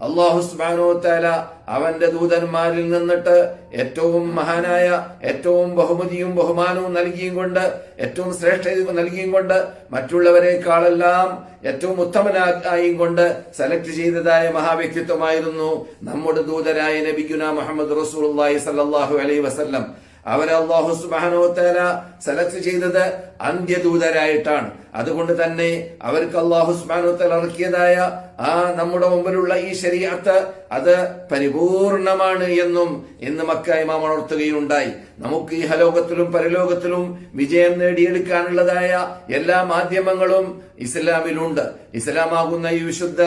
അള്ളാഹു സുബ്ഹാനഹു വതആല അവന്റെ ദൂതന്മാരിൽ നിന്നിട്ട് ഏറ്റവും മഹാനായ ഏറ്റവും ബഹുമതിയും ബഹുമാനവും നൽകിയും കൊണ്ട് ഏറ്റവും ശ്രേഷ്ഠയും നൽകിയും കൊണ്ട് മറ്റുള്ളവരെക്കാളെല്ലാം ഏറ്റവും ഉത്തമനായും കൊണ്ട് സെലക്ട് ചെയ്തതായ മഹാവ്യക്തിത്വമായിരുന്നു നമ്മുടെ ദൂതരായ നബിഗുന മുഹമ്മദ് റസൂൽ സല്ലാഹു അലൈഹി വസല്ലം. അവരെ അള്ളാഹു സുബാനോത്തല സെലക്ട് ചെയ്തത് അന്ത്യദൂതരായിട്ടാണ്. അതുകൊണ്ട് തന്നെ അവർക്ക് അള്ളാഹു സുബാനോത്തല ഇറക്കിയതായ ആ നമ്മുടെ മുമ്പിലുള്ള ഈ ശരീരത്ത് അത് പരിപൂർണമാണ് എന്നും ഇന്ന് മക്ക ഇമാം ഉണർത്തുകയുണ്ടായി. നമുക്ക് ഈ ഹലോകത്തിലും പരലോകത്തിലും വിജയം നേടിയെടുക്കാനുള്ളതായ എല്ലാ മാധ്യമങ്ങളും ഇസ്ലാമിലുണ്ട്. ഇസ്ലാമാകുന്ന ഈ വിശുദ്ധ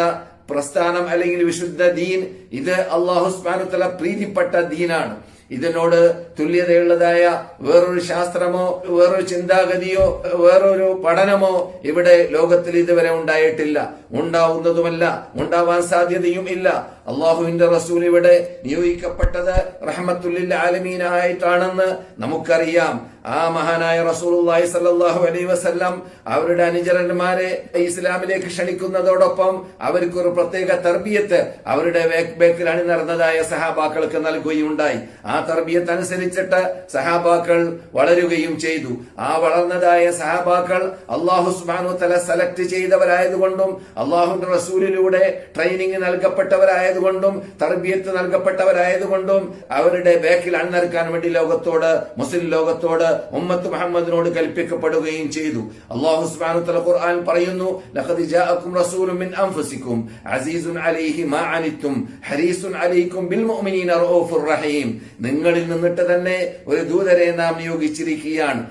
പ്രസ്ഥാനം അല്ലെങ്കിൽ വിശുദ്ധ ദീൻ ഇത് അള്ളാഹു സുബാനുത്തല പ്രീതിപ്പെട്ട ദീനാണ്. ഇതിനോട് തുല്യതയുള്ളതായ വേറൊരു ശാസ്ത്രമോ വേറൊരു ചിന്താഗതിയോ വേറൊരു പഠനമോ ഇവിടെ ലോകത്തിൽ ഇതുവരെ ഉണ്ടായിട്ടില്ല. ഉണ്ടാവുന്നതുമല്ല ഉണ്ടാവാൻ സാധ്യതയും ഇല്ല. അള്ളാഹുവിന്റെ റസൂൽ ഇവിടെ നിയോഗിക്കപ്പെട്ടത് റഹ്മത്തുല്ലിൽ ആലമീനായിട്ടാണെന്ന് നമുക്കറിയാം. ആ മഹാനായ റസൂലുള്ളാഹി സല്ലല്ലാഹു അലൈഹി വസല്ലം അവരുടെ അനുചരന്മാരെ ഇസ്ലാമിലേക്ക് ക്ഷണിക്കുന്നതോടൊപ്പം അവർക്ക് ഒരു പ്രത്യേക തർബിയത്ത് അവരുടെ വേക്ക് ബേക്കിൽ അണിനിറന്നതായ സഹാബാക്കൾക്ക് നൽകുകയുണ്ടായി. ആ തർബിയത്ത് അനുസരിച്ചിട്ട് സഹാബാക്കൾ വളരുകയും ചെയ്തു. ആ വളർന്നതായ സഹാബാക്കൾ അള്ളാഹു സുബ്ഹാനഹു തല സെലക്ട് ചെയ്തവരായതുകൊണ്ടും അള്ളാഹുന്റെ റസൂലിലൂടെ ട്രെയിനിങ് നൽകപ്പെട്ടവരായതുകൊണ്ടും തർബിയത്ത് നൽകപ്പെട്ടവരായതുകൊണ്ടും അവരുടെ ബാക്കിൽ അണിനിറക്കാൻ വേണ്ടി ലോകത്തോട് മുസ്ലിം ലോകത്തോട് ഉമ്മത്ത് മുഹമ്മദിനോട് കൽപ്പിക്കപ്പെടുകയും ചെയ്തു. അള്ളാഹു സുബ്ഹാനഹു തആല ഖുർആൻ പറയുന്നു ലഖദ് മിൻ അലൈഹി മാ അനിത്തും ഹരീസുൻ അലൈക്കും ബിൽ മുഅ്മിനീന റഊഫുർ റഹീം. നിങ്ങളിൽ നിന്നിട്ട് തന്നെ ഒരു ദൂതരെ നാം നിയോഗിച്ചിരിക്കുകയാണ്.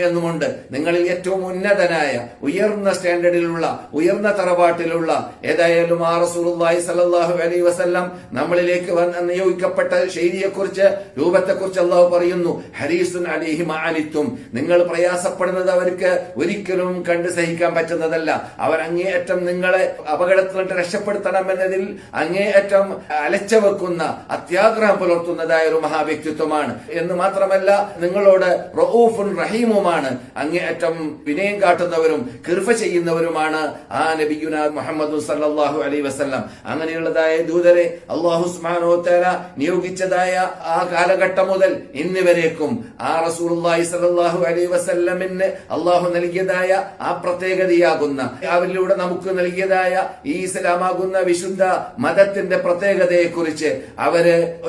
എന്നുമുണ്ട്. നിങ്ങളിൽ ഏറ്റവും ഉന്നതനായ ഉയർന്ന സ്റ്റാൻഡേർഡിലുള്ള ഉയർന്ന തറവാട്ടിലുള്ള ഏതായാലും ആ റസൂലുള്ളാഹി സ്വല്ലല്ലാഹു അലൈ വസല്ലം നമ്മളിലേക്ക് നിയോഗിക്കപ്പെട്ട ശൈലിയെക്കുറിച്ച് രൂപത്തെക്കുറിച്ച് അള്ളാഹു പറയുന്നു ഹരീസുൻ അലിഹി അലിത്തും. നിങ്ങൾ പ്രയാസപ്പെടുന്നത് അവർക്ക് ഒരിക്കലും കണ്ട് സഹിക്കാൻ പറ്റുന്നതല്ല. അവർ അങ്ങേയറ്റം നിങ്ങളെ അപകടത്തിൽ രക്ഷപ്പെടുത്തണമെന്ന് രക്ഷപ്പെടുത്തണം എന്നതിൽ അങ്ങേയറ്റം അലച്ച വെക്കുന്ന അത്യാഗ്രഹം പുലർത്തുന്നതായ ഒരു മഹാവ്യക്തിത്വമാണ്. എന്ന് മാത്രമല്ല നിങ്ങളോട് റഊഫുൻ റഹീമുമാണ്. അങ്ങേയറ്റം വിനയം കാട്ടുന്നവരും കിർഫ ചെയ്യുന്നവരുമാണ് ആ നബിയുന മുഹമ്മദ് സല്ലാഹു അലൈ വസല്ലം. അങ്ങനെയുള്ളതായ ദൂതരെ അള്ളാഹു സുബ്ഹാനഹു തആല നിയോഗിച്ചതായ ആ കാലഘട്ടം മുതൽ ഇന്ന് വരേക്കും ആ റസൂലുള്ളാഹി സലാഹു അലൈ വസ്ല്ലമിന് അള്ളാഹു നൽകിയതായ ആ പ്രത്യേകതയാകുന്ന അവരിലൂടെ നമുക്ക് നൽകിയതായ ഈ ഇസ്ലാമാകുന്ന വിശുദ്ധ മതത്തിന്റെ പ്രത്യേകതയെക്കുറിച്ച് അവർ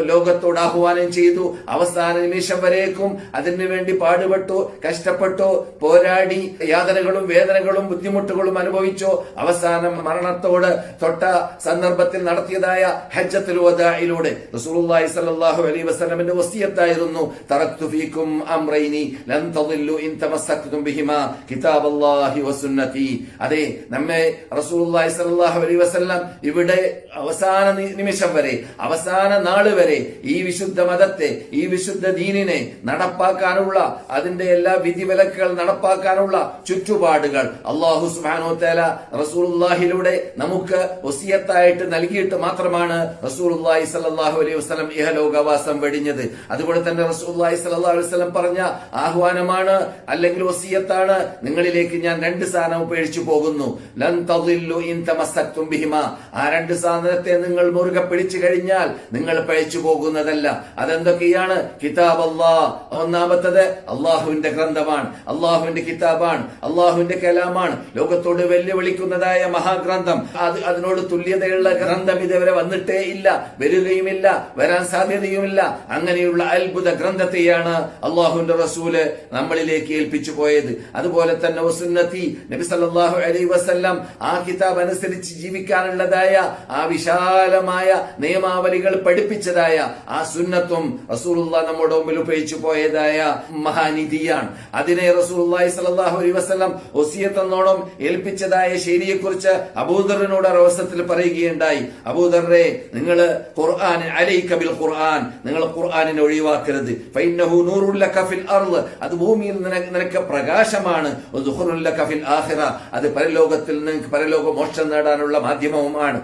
ലോകത്തോട് ആഹ്വാനം ചെയ്തു. അവസാന നിമിഷം വരേക്കും അതിനുവേണ്ടി പാടുപെട്ടു കഷ്ടപ്പെട്ടു പോരാടി യാതനകളും വേദനകളും ബുദ്ധിമുട്ടുകളും അനുഭവിച്ചു. അവസാനം മരണത്തോട് തൊട്ട സന്ദർഭത്തിൽ നടത്തിയതായ ഹജ്ജത്തുൽ വദാഇലൂടെ റസൂലുള്ളാഹി സ്വല്ലല്ലാഹു അലൈഹി വസല്ലമിന്റെ വസിയത്തായിരുന്നു. തറക്തു ഫീക്കും അംറൈനി ലൻ തദില്ലു ഇൻ തമസ്സക്തും ബിഹിമാ കിതാബല്ലാഹി വസുന്നതി. അതെ നമ്മെ റസൂലുള്ളാഹി സ്വല്ലല്ലാഹു അലൈഹി വസല്ലം ഇവിടെ അവസാന നിമിഷം വരെ അവസാന നാൾ വരെ ഈ വിശുദ്ധ മതത്തെ ഈ വിശുദ്ധ ദീനിനെ നടപ്പാക്കാനുള്ള അതിന്റെ എല്ലാ വിധിവിലക്കുകൾ നടപ്പാക്കാനുള്ള ചുറ്റുപാടുകൾ അള്ളാഹു സുബ്ഹാനഹു തേല റസൂൽഹിലൂടെ നമുക്ക് ഒസിയത്തായിട്ട് നൽകിയിട്ട് മാത്രമാണ് റസൂലുള്ളാഹി സ്വല്ലല്ലാഹു അലൈഹി വസല്ലം ഇഹലോകവാസം വെടിഞ്ഞത്. അതുപോലെ തന്നെ റസൂലുള്ളാഹി സ്വല്ലല്ലാഹു അലൈഹി വസല്ലം പറഞ്ഞ ആഹ്വാനമാണ് അല്ലെങ്കിൽ ഒസിയത്താണ് നിങ്ങളിലേക്ക് ഞാൻ രണ്ട് സാധനം ഉപേക്ഷിച്ചു പോകുന്നു. ലൻ തദില്ലു ഇൻ തമസ്സക്തും ബിഹിമാ. ആ രണ്ട് സാധനത്തെ നിങ്ങൾ മുറുകെ പിടിച്ചു കഴിഞ്ഞാൽ നിങ്ങൾ പഴിച്ചു പോകുന്നതല്ല. അതെന്തൊക്കെയാണ്? കിതാബ് അള്ളാ ഒന്നാമത്തത് അള്ളാഹുവിന്റെ ഗ്രന്ഥമാണ്. അള്ളാഹുവിന്റെ കിതാബാണ്. അള്ളാഹുവിന്റെ കലാമാണ്. ലോകത്തോട് വെല്ലുവിളിക്കുന്നതായ മഹാഗ്രന്ഥം. അത് അതിനോട് തുല്യതയുള്ള ഗ്രന്ഥം ഇതുവരെ വന്നിട്ടേ ഇല്ല. വരികയുമില്ല. വരാൻ സാധ്യതയുമില്ല. അങ്ങനെയുള്ള അത്ഭുത ഗ്രന്ഥത്തെയാണ് അള്ളാഹുവിന്റെ റസൂൽ നമ്മളിലേക്ക് ഏൽപ്പിച്ചു പോയത്. അതുപോലെ തന്നെ നബി സല്ലല്ലാഹു അലൈഹി വസല്ലം ആ കിതാബ് അനുസരിച്ച് ജീവിക്കാനുള്ളതായ ആ വിശാലമായ നിയമാവലികൾ പഠിപ്പിച്ചതായ ആ സുന്നത്തും റസൂലുള്ള നമ്മുടെ മുമ്പിൽ ഉപയോഗിച്ചു പോയതായ മഹാനിധിയാണ് അതിനെ സ്വല്ലല്ലാഹു അലൈഹി വസല്ലം ഒസിയത്ത് എന്നോണം ഏൽപ്പിച്ചതായ ശൈലിയെക്കുറിച്ച് അബൂദറിനോട് അവസരത്തിൽ പറയുകയുണ്ടായി. അബൂദറെ നിങ്ങൾ ഖുർആൻ അലൈക ബിൽ ഖുർആൻ നിങ്ങൾ ഖുർആാനിനെ ഒഴിവാക്കരുത്. അത് ഭൂമിയിൽ നിനക്ക് പ്രകാശമാണ്. ആഖിറ. അത് പരലോകത്തിൽ നിങ്ങൾക്ക് പരലോക മോക്ഷം നേടാനുള്ള മാധ്യമവുമാണ്.